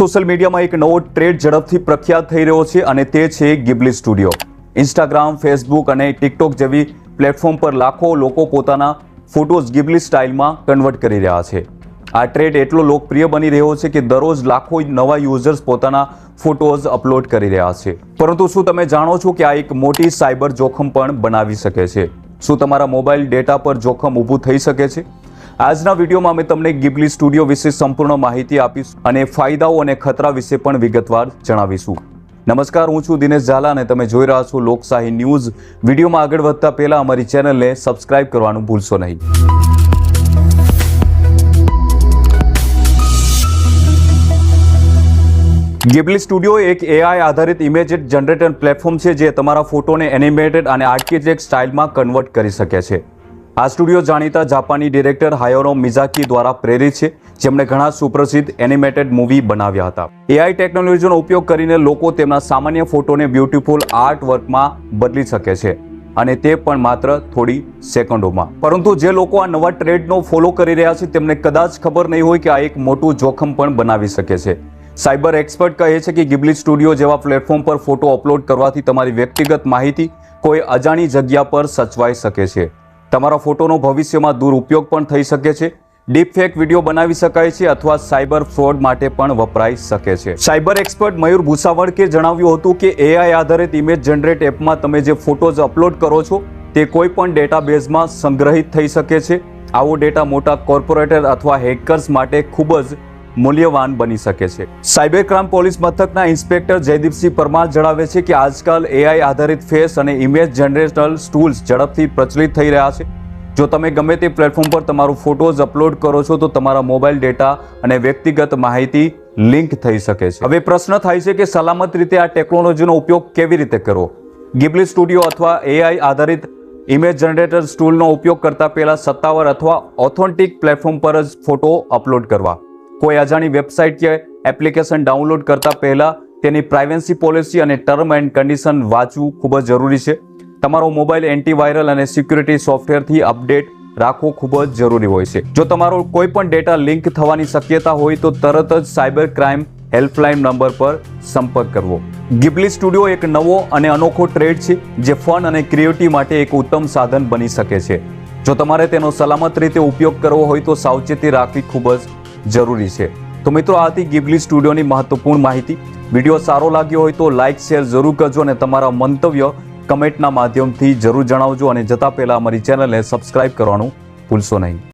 Social મીડિયામાં એક નવો ટ્રેડ ઝડપથી પ્રખ્યાત થઈ રહ્યો છે અને તે છે ગિબલી સ્ટુડિયો. ઇન્સ્ટાગ્રામ ફેસબુક અને ટિકટોક જેવી પ્લેટફોર્મ પર લાખો લોકો પોતાના ફોટોઝ ગિબલી સ્ટાઇલમાં કન્વર્ટ કરી રહ્યા છે. આ ટ્રેડ એટલો લોકપ્રિય બની રહ્યો છે કે દરરોજ લાખો નવા યુઝર્સ પોતાના ફોટોઝ અપલોડ કરી રહ્યા છે. પરંતુ શું તમે જાણો છો કે આ એક મોટી સાયબર જોખમ પણ બનાવી શકે છે? શું તમારા મોબાઈલ ડેટા પર જોખમ ઊભું થઈ શકે છે? આજના વિડીયોમાં અમે તમને ગિબલી સ્ટુડિયો વિશે સંપૂર્ણ માહિતી આપીશું અને ફાયદાઓ અને ખતરા વિશે પણ વિગતવાર જણાવીશું. નમસ્કાર, હું છું દિનેશ ઝાલા અને તમે જોઈ રહ્યા છો લોકશાહી ન્યૂઝ. વિડીયોમાં આગળ વધતા પહેલા અમારી ચેનલને સબસ્ક્રાઇબ કરવાનું ભૂલશો નહીં. ગિબલી સ્ટુડિયો એક એઆઈ આધારિત ઇમેજ જનરેટર પ્લેટફોર્મ છે જે તમારા ફોટોને એનિમેટેડ અને આર્કિટેક્ટ સ્ટાઇલમાં કન્વર્ટ કરી શકે છે. આ સ્ટુડિયો જાણીતા જાપાની ડિરેક્ટર હાયોરો મિઝાકી દ્વારા પ્રેરિત છે. જેમણે ઘણા સુપ્રસિદ્ધ એનિમેટેડ મૂવી બનાવ્યા હતા. એઆઈ ટેકનોલોજીનો ઉપયોગ કરીને લોકો તેમના સામાન્ય ફોટોને બ્યુટીફુલ આર્ટ વર્કમાં બદલી શકે છે. અને તે પણ માત્ર થોડી સેકન્ડોમાં. પરંતુ જે લોકો આ નવા ટ્રેડનો ફોલો કરી રહ્યા છે, તેમને કદાચ ખબર નહીં હોય કે આ એક મોટું જોખમ પણ બનાવી શકે છે. સાયબર એક્સપર્ટ કહે છે કે ગિબલી સ્ટુડિયો જેવા પ્લેટફોર્મ પર ફોટો અપલોડ કરવાથી તમારી વ્યક્તિગત માહિતી કોઈ અજાણી જગ્યા પર સચવાઈ શકે છે. તમારા ફોટોનો ભવિષ્યમાં દુરુપયોગ પણ થઈ શકે છે. ડીપ ફેક વીડિયો બનાવી શકાય છે અથવા સાયબર ફ્રોડ માટે પણ વપરાઈ શકે છે. સાયબર એક્સપર્ટ મયુર ભૂસાવડકે જણાવ્યું હતું કે એઆઈ આધારિત ઇમેજ જનરેટ એપમાં તમે જે ફોટોઝ અપલોડ કરો છો, તે કોઈ પણ ડેટાબેઝમાં સંગ્રહિત થઈ શકે છે. આવો ડેટા મોટા કોર્પોરેટર અથવા હેકર્સ માટે ખૂબ જ મૂલ્યવાન બની શકે છે. સાયબર ક્રાઇમ પોલીસ મથકના ઇન્સ્પેક્ટર જયદીપસિંહ પરમાર જણાવે છે કે આજકાલ એઆઈ આધારિત ફેસ અને ઇમેજ જનરેશનલ ટૂલ્સ ઝડપથી પ્રચલિત થઈ રહ્યા છે. જો તમે ગમે તે પ્લેટફોર્મ પર તમારું ફોટોઝ અપલોડ કરો છો તો તમારા મોબાઈલ ડેટા અને વ્યક્તિગત માહિતી લિંક થઈ શકે છે. હવે પ્રશ્ન થાય છે કે સલામત રીતે આ ટેકનોલોજીનો ઉપયોગ કેવી રીતે કરવો? ગિબલી સ્ટુડિયો અથવા એઆઈ આધારિત ઇમેજ જનરેટર ટૂલનો ઉપયોગ કરતા પહેલા સત્તાવાર અથવા ઓથોન્ટિક પ્લેટફોર્મ પર જ ફોટો અપલોડ કરવા. કોઈ અજાણી વેબસાઇટ કે એપ્લિકેશન ડાઉનલોડ કરતા પહેલા તેની પ્રાઇવેન્સી પોલિસી અને ટર્મ એન્ડ કન્ડિશન વાંચવું ખૂબ જ જરૂરી છે. તમારો મોબાઈલ એન્ટીવાયરલ અને સિક્યુરિટી સોફ્ટવેરથી અપડેટ રાખવો ખૂબ જ જરૂરી હોય છે. જો તમારો કોઈ પણ ડેટા લિંક થવાની શક્યતા હોય તો તરત જ સાયબર ક્રાઇમ હેલ્પલાઇન નંબર પર સંપર્ક કરવો. ગિબલી સ્ટુડિયો એક નવો અને અનોખો ટ્રેડ છે, જે ફન અને ક્રિએટિવ માટે એક ઉત્તમ સાધન બની શકે છે. જો તમારે તેનો સલામત રીતે ઉપયોગ કરવો હોય તો સાવચેતી રાખવી ખૂબ જ જરૂરી છે. તો મિત્રો આ હતી ગિબલી સ્ટુડિયોની મહત્વપૂર્ણ માહિતી. વીડિયો સારો લાગ્યો હોય તો લાઇક, શેર જરૂર કરજો અને તમારા મંતવ્ય કમેન્ટના માધ્યમથી જરૂર જણાવજો અને જતાં પહેલાં અમારી ચેનલને સબસ્ક્રાઇબ કરવાનું ભૂલશો નહીં.